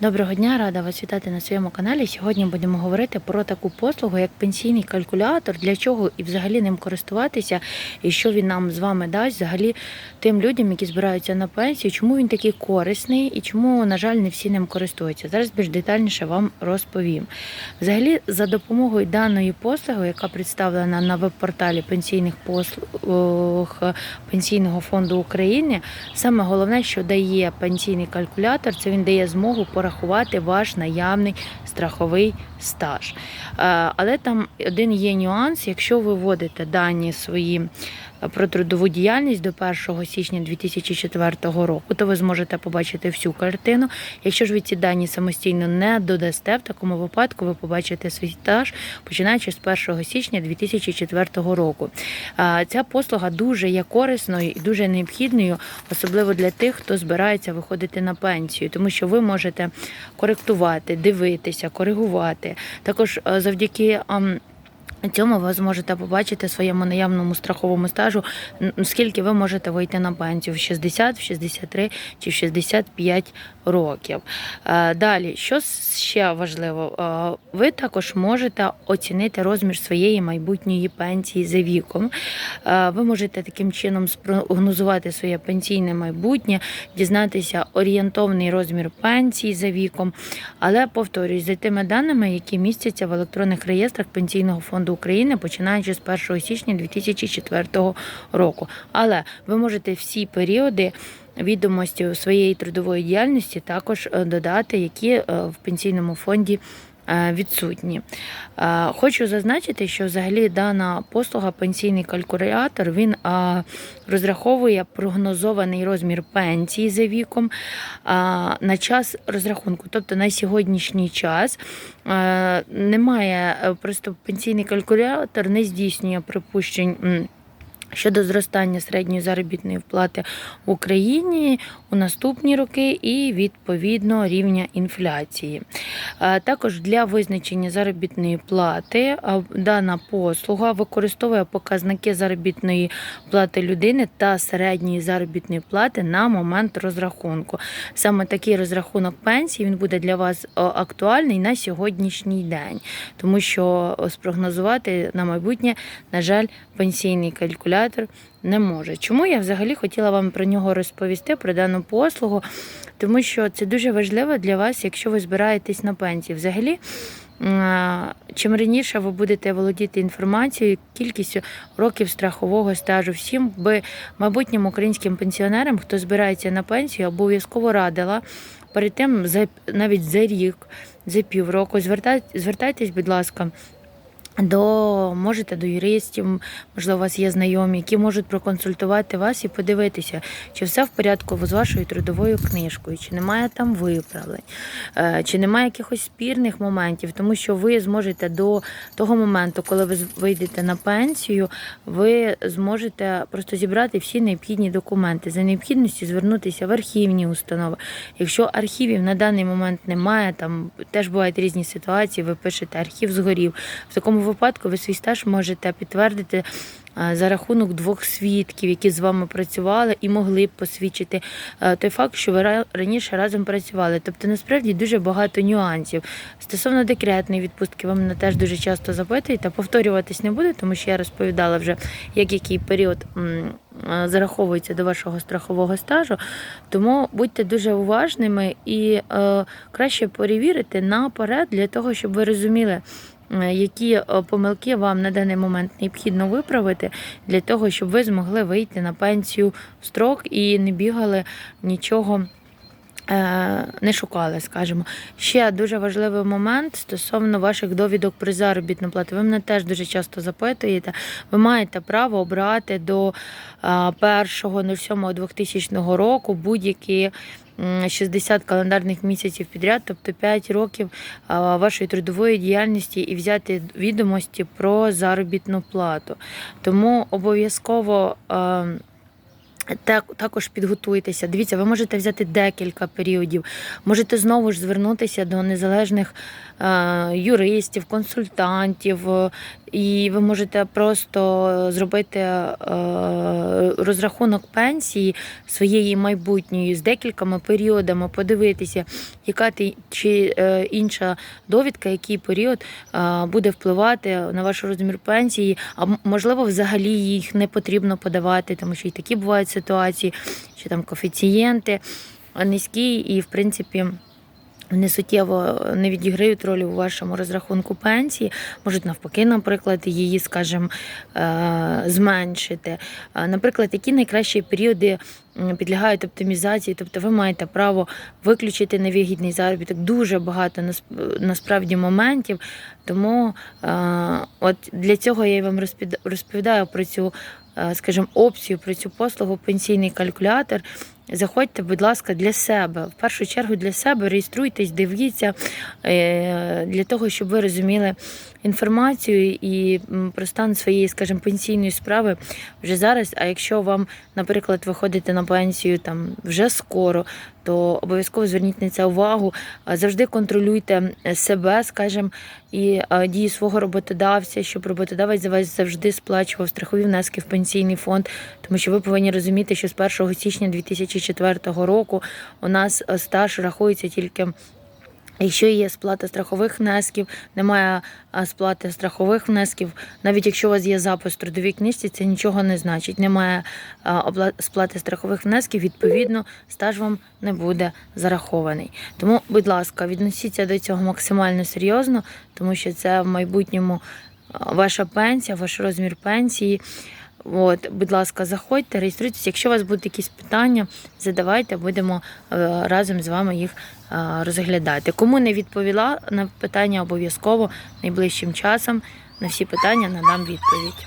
Доброго дня, рада вас вітати на своєму каналі. Сьогодні будемо говорити про таку послугу, як пенсійний калькулятор, для чого і взагалі ним користуватися, і що він нам з вами дасть взагалі тим людям, які збираються на пенсію, чому він такий корисний і чому, на жаль, не всі ним користуються. Зараз більш детальніше вам розповім. Взагалі, за допомогою даної послуги, яка представлена на веб-порталі пенсійних послуг Пенсійного фонду України, саме головне, що дає пенсійний калькулятор, це він дає змогу порахувати ваш наявний страховий стаж. Е, Але там один є нюанс, якщо ви вводите дані свої про трудову діяльність до 1 січня 2004 року, то ви зможете побачити всю картину. Якщо ж ви ці дані самостійно не додасте, в такому випадку ви побачите свій стаж, починаючи з 1 січня 2004 року. Ця послуга дуже є корисною і дуже необхідною, особливо для тих, хто збирається виходити на пенсію, тому що ви можете коректувати, дивитися, коригувати. Також е, завдяки. Ам, Цьому ви зможете побачити своєму наявному страховому стажу, скільки ви можете вийти на пенсію в 60, в 63 чи в 65 років. Е, Далі, що ще важливо, Е, ви також можете оцінити розмір своєї майбутньої пенсії за віком. Е, Ви можете таким чином спрогнозувати своє пенсійне майбутнє, дізнатися орієнтовний розмір пенсії за віком. Але повторюсь, за тими даними, які містяться в електронних реєстрах Пенсійного фонду України, починаючи з 1 січня 2004 року. Але ви можете всі періоди. Відомості своєї трудової діяльності також е, додати, які е, в пенсійному фонді е, відсутні. Хочу зазначити, що взагалі дана послуга пенсійний калькулятор він розраховує прогнозований розмір пенсії за віком на час розрахунку, тобто на сьогоднішній час. Немає просто пенсійний калькулятор не здійснює припущень. Щодо зростання середньої заробітної плати в Україні у наступні роки і відповідно рівня інфляції. Також для визначення заробітної плати дана послуга використовує показники заробітної плати людини та середньої заробітної плати на момент розрахунку. Саме такий розрахунок пенсії він буде для вас актуальний на сьогоднішній день, тому що спрогнозувати на майбутнє, на жаль, пенсійний калькулятор не може. Чому я взагалі хотіла вам про нього розповісти, про дану послугу? Тому що це дуже важливо для вас, якщо ви збираєтесь на пенсію. Взагалі, чим раніше ви будете володіти інформацією, кількістю років страхового стажу, всім би майбутнім українським пенсіонерам, хто збирається на пенсію, обов'язково радила перед тим навіть за рік, за півроку. Звертайте, звертайтесь, будь ласка. До можете до юристів, можливо, у вас є знайомі, які можуть проконсультувати вас і подивитися, чи все в порядку з вашою трудовою книжкою, чи немає там виправлень, е, чи немає якихось спірних моментів, тому що ви зможете до того моменту, коли ви вийдете на пенсію, ви зможете просто зібрати всі необхідні документи. За необхідністю звернутися в архівні установи. Якщо архівів на даний момент немає, там теж бувають різні ситуації. Ви пишете архів згорів. В такому випадку ви свій стаж можете підтвердити. е, За рахунок двох свідків, які з вами працювали і могли б посвідчити е, той факт, що ви ра- раніше разом працювали. Тобто, насправді дуже багато нюансів. Стосовно декретної відпустки, ви мене теж дуже часто запитуєте. Повторюватись не буду, тому що я розповідала вже, як який період е, зараховується до вашого страхового стажу. Тому будьте дуже уважними і е, краще перевірити наперед для того, щоб ви розуміли. Е, Які е, помилки вам на даний момент необхідно виправити для того, щоб ви змогли вийти на пенсію в строк і не бігали нічого е, не шукали, скажімо. Ще дуже важливий момент стосовно ваших довідок про заробітну плату. Ви мене теж дуже часто запитуєте. Ви маєте право обрати до е, 1.07.2000 року будь-які. М, 60 календарних місяців підряд, тобто 5 років вашої трудової діяльності і взяти відомості про заробітну плату. Тому обов'язково так, також підготуйтеся. Дивіться, ви можете взяти декілька періодів. Можете знову ж звернутися до незалежних е, юристів, консультантів, і ви можете просто зробити е, розрахунок пенсії своєї майбутньої з декількома періодами, подивитися, яка ти чи е, інша довідка, який період е, буде впливати на ваш розмір пенсії, а можливо, взагалі їх не потрібно подавати, тому що і такі бувають ситуації, що там коефіцієнти низькі, і в принципі. Не суттєво не відіграють роль у вашому розрахунку пенсії, можуть навпаки, наприклад, її, скажімо, е, зменшити. Наприклад, які найкращі періоди підлягають оптимізації, тобто ви маєте право виключити невигідний заробіток. Дуже багато насправді моментів. Тому е, от для цього я вам розповідаю про цю, е, скажімо, опцію, про цю послугу пенсійний калькулятор. Заходьте, будь ласка, для себе. В першу чергу для себе реєструйтесь, дивіться е, для того, щоб ви розуміли інформацію і про стан своєї, скажімо, пенсійної справи вже зараз. А якщо вам, наприклад, виходите на пенсію там вже скоро, то обов'язково зверніть на це увагу. Завжди контролюйте себе, скажімо, і дії свого роботодавця, щоб роботодавець за вас завжди сплачував страхові внески в пенсійний фонд, тому що ви повинні розуміти, що з 1 січня 2004 року у нас е, стаж рахується тільки. Якщо є сплата страхових внесків, немає сплати страхових внесків, навіть якщо у вас є запис в трудовій книжці, це нічого не значить. Немає сплати страхових внесків, відповідно, стаж вам не буде зарахований. Тому, будь ласка, відносіться до цього максимально серйозно, тому що це в майбутньому ваша пенсія, ваш розмір пенсії. От, будь ласка, заходьте, реєструйтесь. Якщо у вас будуть якісь питання, задавайте, будемо е, разом з вами їх е, розглядати. Кому не відповіла на питання, обов'язково найближчим часом на всі питання надам відповідь.